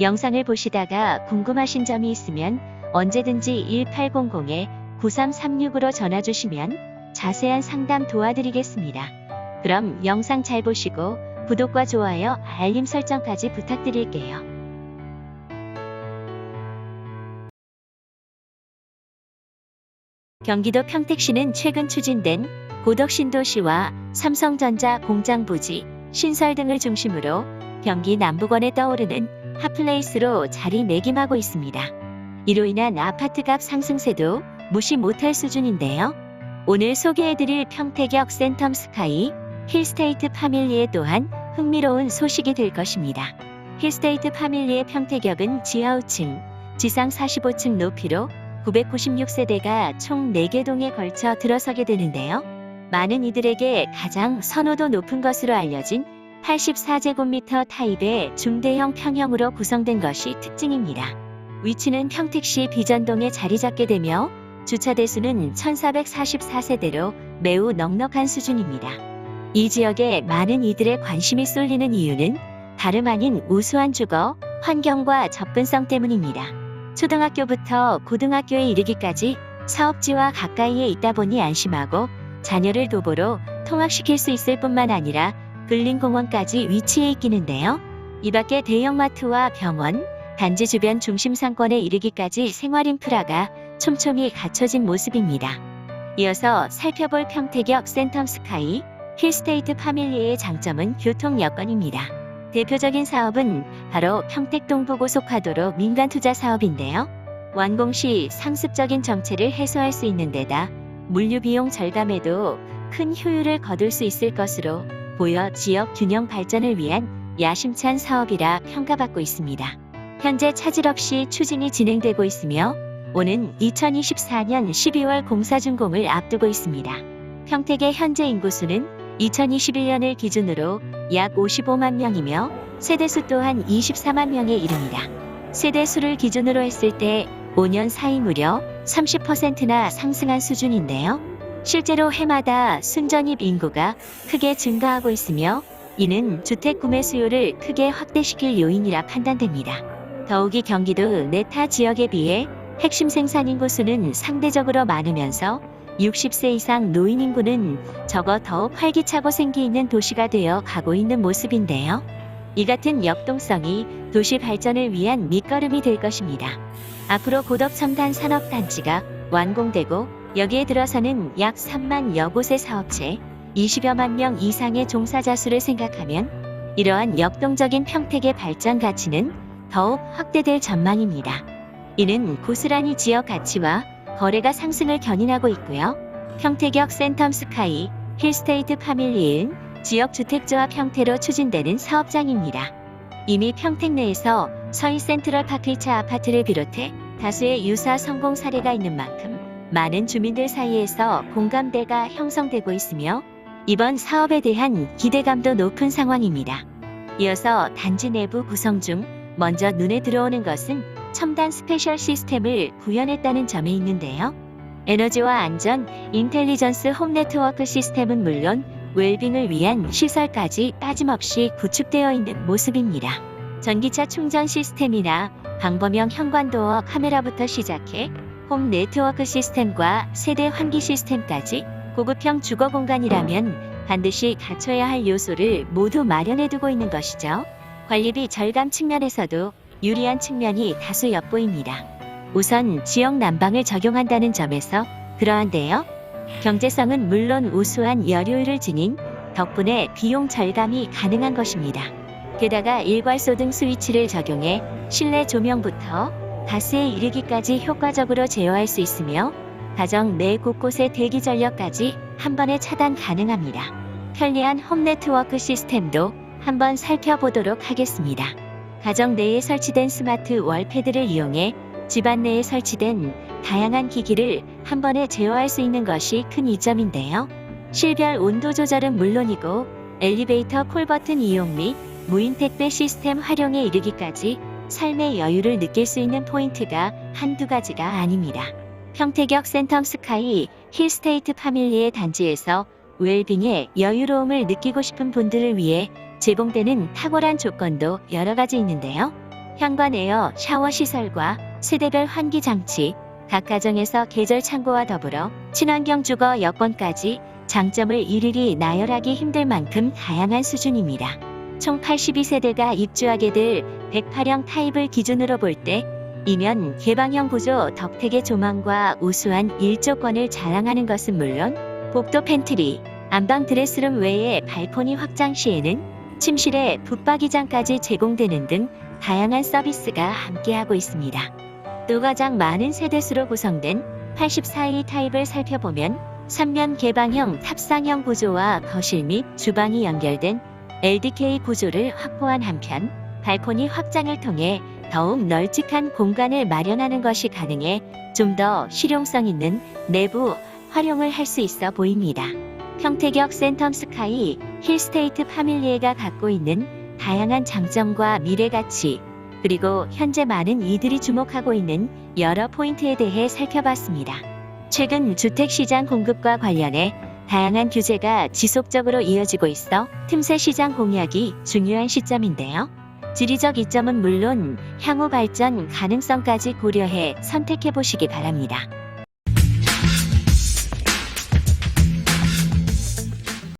영상을 보시다가 궁금하신 점이 있으면 언제든지 1800-9336으로 전화 주시면 자세한 상담 도와드리겠습니다. 그럼 영상 잘 보시고 구독과 좋아요, 알림 설정까지 부탁드릴게요. 경기도 평택시는 최근 추진된 고덕신도시와 삼성전자 공장 부지, 신설 등을 중심으로 경기 남부권에 떠오르는 핫플레이스로 자리매김하고 있습니다. 이로 인한 아파트값 상승세도 무시 못할 수준인데요. 오늘 소개해드릴 평택역 센텀 스카이 힐스테이트 파밀리에 또한 흥미로운 소식이 될 것입니다. 힐스테이트 파밀리의 평택역은 지하 5층, 지상 45층 높이로 996세대가 총 4개 동에 걸쳐 들어서게 되는데요. 많은 이들에게 가장 선호도 높은 것으로 알려진 84제곱미터 타입의 중대형 평형으로 구성된 것이 특징입니다. 위치는 평택시 비전동에 자리 잡게 되며 주차 대수는 1444세대로 매우 넉넉한 수준입니다. 이 지역에 많은 이들의 관심이 쏠리는 이유는 다름 아닌 우수한 주거, 환경과 접근성 때문입니다. 초등학교부터 고등학교에 이르기까지 사업지와 가까이에 있다 보니 안심하고 자녀를 도보로 통학시킬 수 있을 뿐만 아니라 근린공원까지 위치해 있기는데요. 이 밖에 대형마트와 병원, 단지 주변 중심 상권에 이르기까지 생활 인프라가 촘촘히 갖춰진 모습입니다. 이어서 살펴볼 평택역 센텀 스카이 힐스테이트 파밀리의 장점은 교통 여건입니다. 대표적인 사업은 바로 평택 동부고속화도로 민간 투자 사업인데요. 완공 시 상습적인 정체를 해소할 수 있는 데다 물류 비용 절감에도 큰 효율을 거둘 수 있을 것으로 보여 지역 균형 발전을 위한 야심찬 사업이라 평가받고 있습니다. 현재 차질 없이 추진이 진행되고 있으며 오는 2024년 12월 공사 준공을 앞두고 있습니다. 평택의 현재 인구수는 2021년을 기준으로 약 55만 명이며 세대수 또한 24만 명에 이릅니다. 세대수를 기준으로 했을 때 5년 사이 무려 30%나 상승한 수준인데요. 실제로 해마다 순전입 인구가 크게 증가하고 있으며 이는 주택 구매 수요를 크게 확대시킬 요인이라 판단됩니다. 더욱이 경기도 내 타 지역에 비해 핵심 생산 인구 수는 상대적으로 많으면서 60세 이상 노인 인구는 적어 더욱 활기차고 생기 있는 도시가 되어 가고 있는 모습인데요. 이 같은 역동성이 도시 발전을 위한 밑거름이 될 것입니다. 앞으로 고덕 첨단 산업단지가 완공되고 여기에 들어서는 약 3만 여 곳의 사업체, 20여만 명 이상의 종사자 수를 생각하면 이러한 역동적인 평택의 발전 가치는 더욱 확대될 전망입니다. 이는 고스란히 지역 가치와 거래가 상승을 견인하고 있고요. 평택역 센텀 스카이 힐스테이트 파밀리은 지역 주택조합 형태로 추진되는 사업장입니다. 이미 평택 내에서 서희 센트럴 파크이차 아파트를 비롯해 다수의 유사 성공 사례가 있는 만큼 많은 주민들 사이에서 공감대가 형성되고 있으며 이번 사업에 대한 기대감도 높은 상황입니다. 이어서 단지 내부 구성 중 먼저 눈에 들어오는 것은 첨단 스페셜 시스템을 구현했다는 점에 있는데요. 에너지와 안전, 인텔리전스 홈 네트워크 시스템은 물론 웰빙을 위한 시설까지 빠짐없이 구축되어 있는 모습입니다. 전기차 충전 시스템이나 방범형 현관도어 카메라부터 시작해 홈 네트워크 시스템과 세대 환기 시스템까지 고급형 주거 공간이라면 반드시 갖춰야 할 요소를 모두 마련해 두고 있는 것이죠. 관리비 절감 측면에서도 유리한 측면이 다수 엿보입니다. 우선 지역 난방을 적용한다는 점에서 그러한데요. 경제성은 물론 우수한 열효율을 지닌 덕분에 비용 절감이 가능한 것입니다. 게다가 일괄 소 등 스위치를 적용해 실내 조명부터 가스에 이르기까지 효과적으로 제어할 수 있으며 가정 내 곳곳의 대기 전력까지 한 번에 차단 가능합니다. 편리한 홈 네트워크 시스템도 한번 살펴보도록 하겠습니다. 가정 내에 설치된 스마트 월패드를 이용해 집안 내에 설치된 다양한 기기를 한 번에 제어할 수 있는 것이 큰 이점인데요. 실별 온도 조절은 물론이고 엘리베이터 콜 버튼 이용 및 무인 택배 시스템 활용에 이르기까지 삶의 여유를 느낄 수 있는 포인트가 한두 가지가 아닙니다. 평택역 센텀 스카이 힐스테이트 파밀리의 단지에서 웰빙의 여유로움을 느끼고 싶은 분들을 위해 제공되는 탁월한 조건도 여러 가지 있는데요. 현관 에어 샤워 시설과 세대별 환기 장치, 각 가정에서 계절 창고와 더불어 친환경 주거 여건까지 장점을 일일이 나열하기 힘들 만큼 다양한 수준입니다. 총 82세대가 입주하게 될 108형 타입을 기준으로 볼 때 이면 개방형 구조 덕택의 조망과 우수한 일조권을 자랑하는 것은 물론 복도 팬트리, 안방 드레스룸 외에 발코니 확장 시에는 침실에 붙박이장까지 제공되는 등 다양한 서비스가 함께하고 있습니다. 또 가장 많은 세대수로 구성된 84일 타입을 살펴보면 3면 개방형 탑상형 구조와 거실 및 주방이 연결된 LDK 구조를 확보한 한편 발코니 확장을 통해 더욱 널찍한 공간을 마련하는 것이 가능해 좀 더 실용성 있는 내부 활용을 할 수 있어 보입니다. 평택역 센텀 스카이 힐스테이트 파밀리에가 갖고 있는 다양한 장점과 미래 가치, 그리고 현재 많은 이들이 주목하고 있는 여러 포인트에 대해 살펴봤습니다. 최근 주택시장 공급과 관련해 다양한 규제가 지속적으로 이어지고 있어 틈새 시장 공략이 중요한 시점인데요. 지리적 이점은 물론 향후 발전 가능성까지 고려해 선택해 보시기 바랍니다.